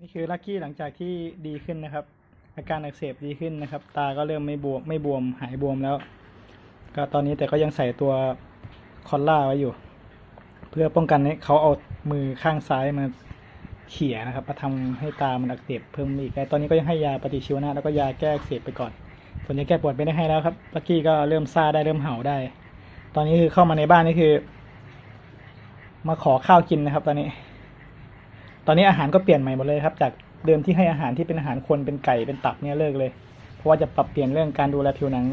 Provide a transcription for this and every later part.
นี่คือลักกี้หลังจากที่ดีขึ้นนะครับ อาการอักเสบดีขึ้นนะครับ ตาก็เริ่มไม่บวมไม่บวมหายบวมแล้ว ก็ตอนนี้แต่ก็ยังใส่ตัวคอลล่าไว้อยู่ เพื่อป้องกันให้เขาเอามือข้างซ้ายมาเขี่ยนะครับมาทำให้ตามันอักเสบเพิ่มอีกแต่ตอนนี้ก็ยังให้ยาปฏิชีวนะแล้วก็ยาแก้อักเสบไปก่อน ส่วนยาแก้ปวดไม่ได้ให้แล้วครับลักกี้ก็เริ่มซาได้เริ่มเห่าได้ ตอนนี้คือเข้ามาในบ้านนี่คือ มาขอข้าวกินนะครับ ตอนนี้ ตอนนี้อาหารก็เปลี่ยนใหม่หมดเลยครับ จากเดิมที่ให้อาหารที่เป็นอาหารคนเป็นไก่เป็นตับเนี่ยเลิกเลย เพราะว่าจะปรับเปลี่ยนเรื่องการดูแลผิวหนัง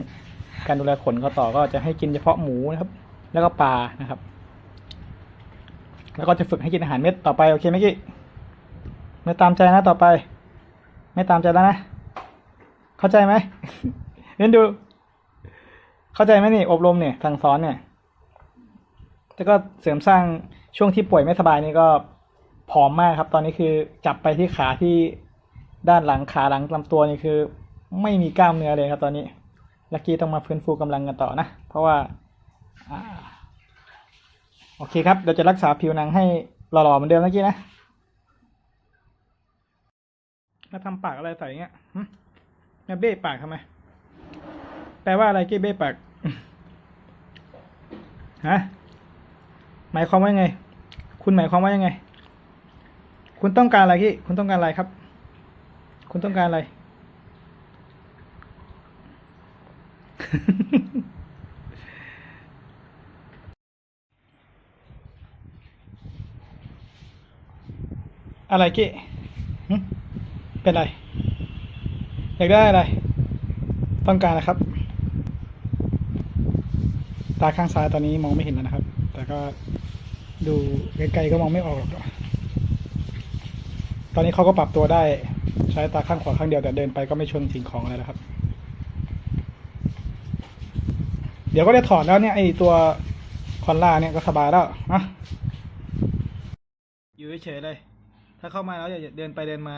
การดูแลขนเขาต่อก็จะให้กินเฉพาะหมูนะครับ แล้วก็ปลานะครับ แล้วก็จะฝึกให้กินอาหารเม็ดต่อไปโอเคไหมกี้ไม่ตามใจนะต่อไป ไม่ตามใจแล้วนะ เข้าใจไหมเล่นดู เข้าใจไหมนี่อบรมเนี่ยสั่งสอนเนี่ย แล้วก็เสริมสร้างช่วงที่ป่วยไม่สบายนี่ก็ ผอมมากครับ ตอนนี้คือจับไปที่ขาที่ด้านหลังขาหลังลำตัวนี่คือ ไม่มีกล้ามเนื้อเลยครับตอนนี้ลักกี้ต้องมาฟื้นฟูกำลังกันต่อนะ เพราะว่าอโอเคครับเดี๋ยวจะรักษาผิวหนังให้หล่อๆเหมือนเดิมลักกี้นะมาทำปากอะไรใส่เงี้ยมาเบ้ปากทำไม แปลว่าอะไรกี้เบ้ปาก ฮะ หมายความว่ายังไง คุณหมายความว่ายังไง คุณต้องการอะไรพี่ คุณต้องการอะไรครับ คุณต้องการอะไร อะไรกี้เป็นไร อยากได้อะไร ต้องการนะครับ ตาข้างซ้ายตอนนี้มองไม่เห็นแล้วนะครับ แต่ก็ดูไกลๆก็มองไม่ออกหรอก ตอนนี้เขาก็ปรับตัวได้ใช้ตาข้างขวาข้างเดียวแต่เดินไปก็ไม่ชนสิ่งของอะไรแล้วครับ เดี๋ยวก็ได้ถอดแล้วเนี่ยไอตัวคอนล่าเนี่ยก็สบายแล้วนะอยู่เฉยเลย ถ้าเข้ามาแล้วอย่าเดินไปเดินมา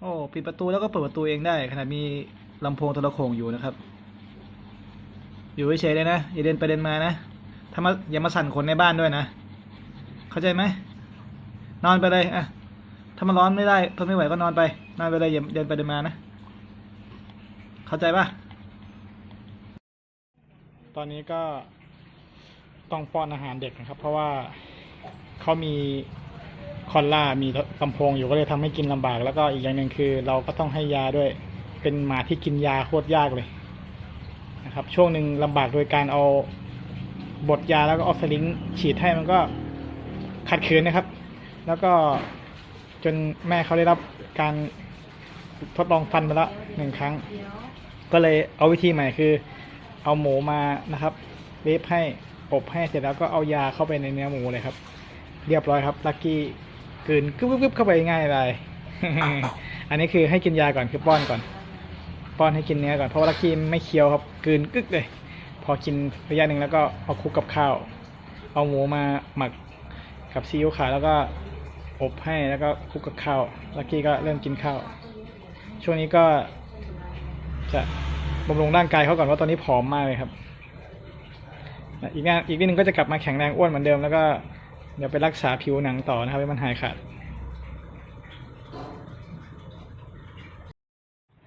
โอ้ปิดประตูแล้วก็เปิดประตูเองได้ขนาดมีลำโพงโทรโขงอยู่นะครับ อยู่เฉยเลยนะอย่าเดินไปเดินมานะถ้ามาอย่ามาสั่นคนในบ้านด้วยนะ เข้าใจไหมนอนไปเลยอะ ถ้ามันร้อนไม่ได้ทนไม่ไหวก็นอนไปนอนไปเลยอย่าเดินไปเดินมานะ เข้าใจปะตอนนี้ก็ต้องป้อนอาหารเด็กนะครับ เพราะว่าเขามีคอนล่ามีลำโพงอยู่ก็เลยทำให้กินลำบาก แล้วก็อีกอย่างหนึ่งคือ เราก็ต้องให้ยาด้วย เป็นหมาที่กินยาโคตรยากเลยนะครับ ช่วงหนึ่งลำบากโดยการเอาบดยาแล้วก็เอาสลิงฉีดให้มันก็ขัดขืนนะครับ แล้วก็ จนแม่เขาได้รับการทดลองฟันมาแล้วหนึ่งครั้ง ก็เลยเอาวิธีใหม่คือ เอาหมูมานะครับเวฟให้อบให้เสร็จแล้วก็เอายาเข้าไปในเนื้อหมูเลยครับ เรียบร้อยครับลักกี้กืนกึ๊บกึ๊บเข้าไปง่ายเลยอันนี้คือให้กินยาก่อนคือป้อนก่อน ป้อนให้กินเนื้อก่อนเพราะว่าลักกี้ไม่เคี้ยวครับกืนกึ๊กเลย พอกินระยะหนึ่งแล้วก็เอาคุกกับข้าว เอาหมูมาหมักกับซีอิ๊วขาวแล้วก็ อบให้แล้วก็คลุกกับข้าวลักกี้ก็เริ่มกินข้าว ช่วงนี้ก็จะบำรุงร่างกายเขาก่อนว่าตอนนี้ผอมมากเลยครับ อีกนอีกนิดนึงก็จะกลับมาแข็งแรงอ้วนเหมือนเดิมแล้วก็เดี๋ยวไปรักษาผิวหนังต่อนะครับให้มันหายขาด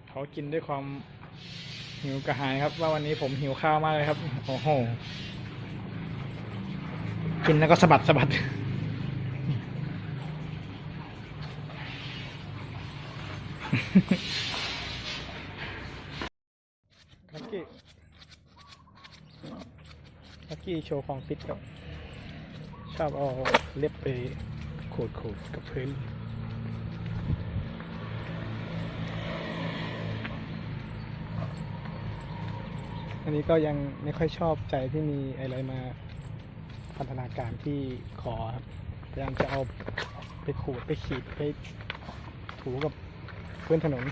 เขากินด้วยความหิวกระหายครับ ว่าวันนี้ผมหิวข้าวมากเลยครับ โอ้โห กินแล้วก็สะบัดสะบัด ลักกี้ลักกี้โชว์ของฟิตครับชอบเอาเล็บไปขูดขูดกับพื้นอันนี้ก็ยังไม่ค่อยชอบใจที่มีอะไรมาพันธนาการที่คอครับพยายามจะเอาไปขูดไปขีดไปถูกับพื้นถนน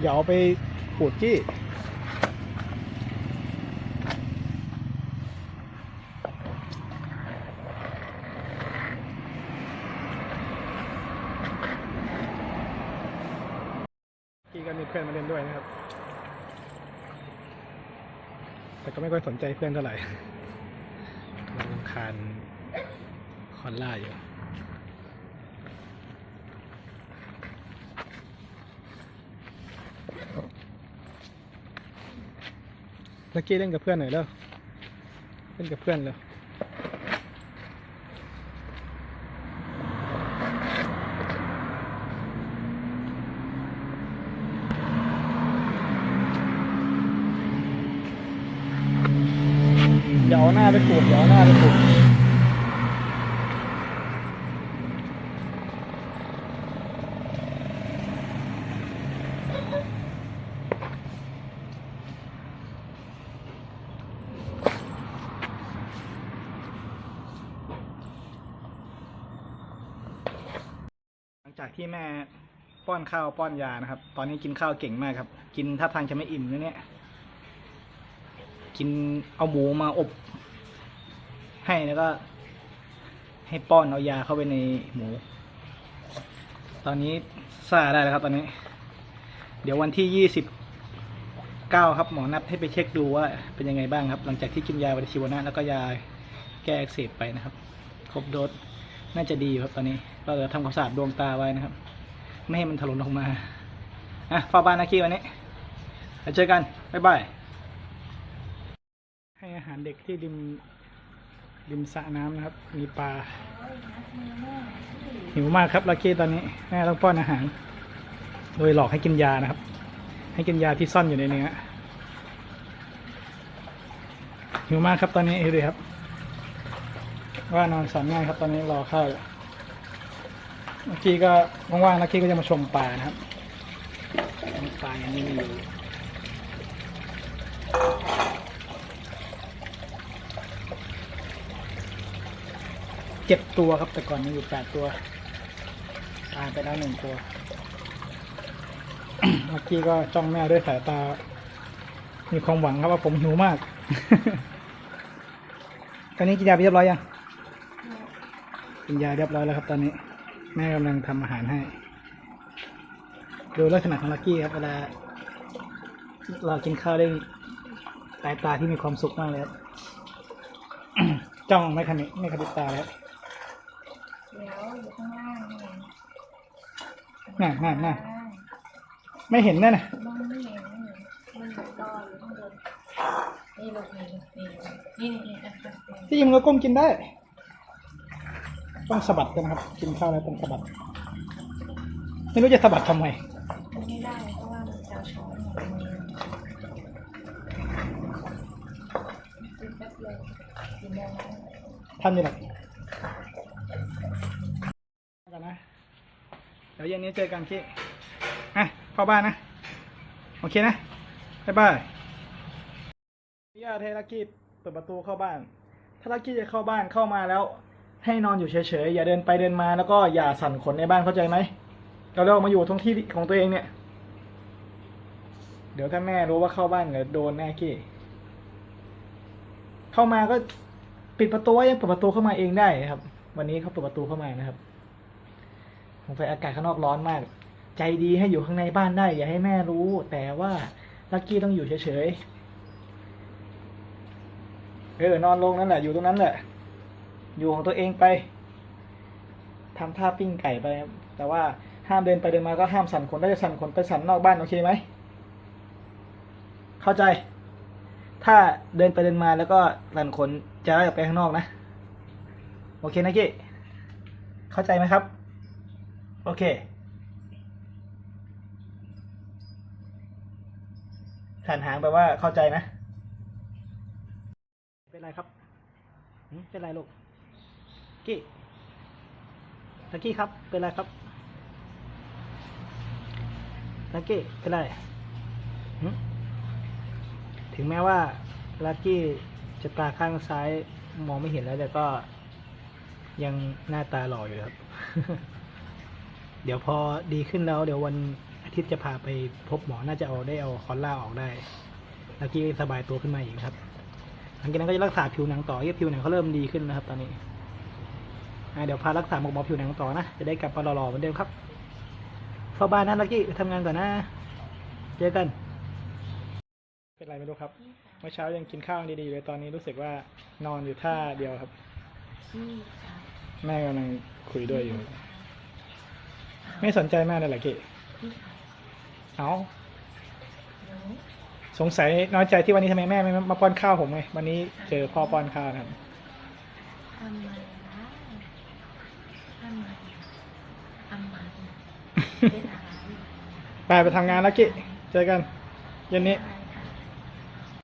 อย่าเอาไปขูดจี้กี้ก็มีเพื่อนมาเล่นด้วยนะครับ แต่ก็ไม่ค่อยสนใจเพื่อนเท่าไหร่รำคาญคอนล่าอยู่ ลักกี้เล่นกับเพื่อนหน่อยเร็วเล่นกับเพื่อนเร็วอย่าเอาหน้าไปขูดเดี๋ยวหน้าไปขูด จากที่แม่ป้อนข้าวป้อนยานะครับ ตอนนี้กินข้าวเก่งมากครับ กินท่าทางจะไม่อิ่มนะเนี่ย กินเอาหมูมาอบ ให้แล้วก็ ให้ป้อนเอายาเข้าไปในหมู ตอนนี้ซาได้แล้วครับ ตอนนี้ เดี๋ยววันที่ยี่สิบเก้าครับหมอนัดให้ไปเช็คดูว่าเป็นยังไงบ้างครับ หลังจากที่กินยาวัชิวนะแล้วก็ยาแก้อักเสบไปนะครับ ครบโดสน่าจะดีครับตอนนี้ ก็จะทำความสะอาดดวงตาไว้นะครับ ไม่ให้มันถลนออกมาอะเฝ้าบ้านนะคีวันนี้แล้วเจอกันบ๊ายบายให้อาหารเด็กที่ริมริมสระน้ำนะครับ มีปลาหิวมากครับลักกี้ตอนนี้แม่ต้องป้อนอาหาร โดยหลอกให้กินยานะครับ ให้กินยาที่ซ่อนอยู่ในเนื้อหิวมากครับตอนนี้ดูดิครับ ว่านอนสอนง่ายครับตอนนี้รอข้าว อยู่ลักกี้ก็ว่างๆลักกี้ก็จะมาชมปลานะครับปลาอยังไม่มีอยู่เจ็ดตัวครับ แต่ก่อนมีอยู่แปดตัว ตายไปแล้วหนึ่งตัวเมื่อกี้ก็จ้องแม่ด้วยสายตา มีความหวังครับว่าผมหิวมาก ตอนนี้กินยาไปเรียบร้อยยัง กินยาเรียบร้อยแล้วครับตอนนี้ แม่กำลังทำอาหารให้ ดูลักษณะของลักกี้ครับเวลาเรากินข้าวได้สายตาที่มีความสุขมากเลยครับจ้องไม่ขมิไม่ขมิบตาแล้วเดี๋ยวอยู่ข้างล่างนี่น่ะน่ะน่ะไม่เห็นแน่นะมองไม่เห็นนี่มันรออยู่ข้างบนนี่ลูกนี่นี่นี่นี่นะคะที่จริงมันก็ก้มกินได้ ต้องสะบัดกันนะครับ กินข้าวแล้วต้องสะบัด ไม่รู้จะสะบัดทำไมไม่ได้เพราะว่ามันจะเอาช้อนมามือกินแป๊บเดียวกินได้ทำยังไงกันนะเดี๋ยวเย็นนี้เจอกันที่อะเข้าบ้านนะ โอเคนะบ๊ายบายพี่อาเทลักกี้เปิดประตูเข้าบ้าน ถ้าลักกี้จะเข้าบ้านเข้ามาแล้ว ให้นอนอยู่เฉยๆ อย่าเดินไปเดินมาแล้วก็อย่าสั่นขนในบ้านเข้าใจไหมเราเรียกมาอยู่ตรงที่ของตัวเองเนี่ย เดี๋ยวถ้าแม่รู้ว่าเข้าบ้านเดี๋ยวโดนแน่กี้เข้ามาก็ปิดประตูยังเปิดประตูเข้ามาเองได้ครับ วันนี้เขาเปิดประตูเข้ามานะครับสงสัยอากาศข้างนอกร้อนมาก ใจดีให้อยู่ข้างในบ้านได้ อย่าให้แม่รู้ แต่ว่าลักกี้ต้องอยู่เฉยๆเออนอนลงนั่นแหละอยู่ตรงนั้นแหละ อยู่ของตัวเองไปทำท่าปิ้งไก่ไป แต่ว่าห้ามเดินไปเดินมาก็ห้ามสั่นขนถ้าจะสั่นขนไปสั่นนอกบ้านโอเคไหม เข้าใจ ถ้าเดินไปเดินมาแล้วก็สั่นขนจะไล่ออกไปข้างนอกนะ โอเคนะกี้เข้าใจไหมครับ โอเคหันหางแปลว่าเข้าใจนะ เป็นไรครับ เป็นไรลูก กี้ตะกี้ครับ เป็นไรครับตะกี้เป็นไรถึงแม้ว่าลักกี้จะตาข้างซ้ายมองไม่เห็นแล้ว แต่ก็ยังหน้าตาหล่ออยู่ครับ เดี๋ยวพอดีขึ้นแล้ว เดี๋ยววันอาทิตย์จะพาไปพบหมอ น่าจะเอาได้เอาคอลล่าออกได้ล้วกี้สบายตัวขึ้นมาอีกครับ หลังจากนั้นก็จะรักษาผิวหนังต่อที่ผิวหนังเขาเริ่มดีขึ้นนะครับ ตอนนี้ เดี๋ยวพารักษาหมกหมอผิวหนังต่อนะ จะได้กลับมาหล่อๆเหมือนเดิมครับเฝ้าบ้านนะลักกี้ไปทำงานก่อนนะ เจอกัน เป็นไรไม่รู้ครับ เมื่อเช้ายังกินข้าวดีๆเลยตอนนี้รู้สึกว่านอนอยู่ท่าเดียวครับ แม่กำลังคุยด้วยอยู่ ไม่สนใจแม่เลยเหรอกี้เอาสงสัยน้อยใจที่วันนี้ทำไมแม่ไม่มาป้อนข้าวผมไงวันนี้เจอพ่อป้อนข้าวนะครับ ทำไมล่ะทำไมทำไมเป็นอะ ไปไปทำงานแล้วกิเจอกันเย็นนี้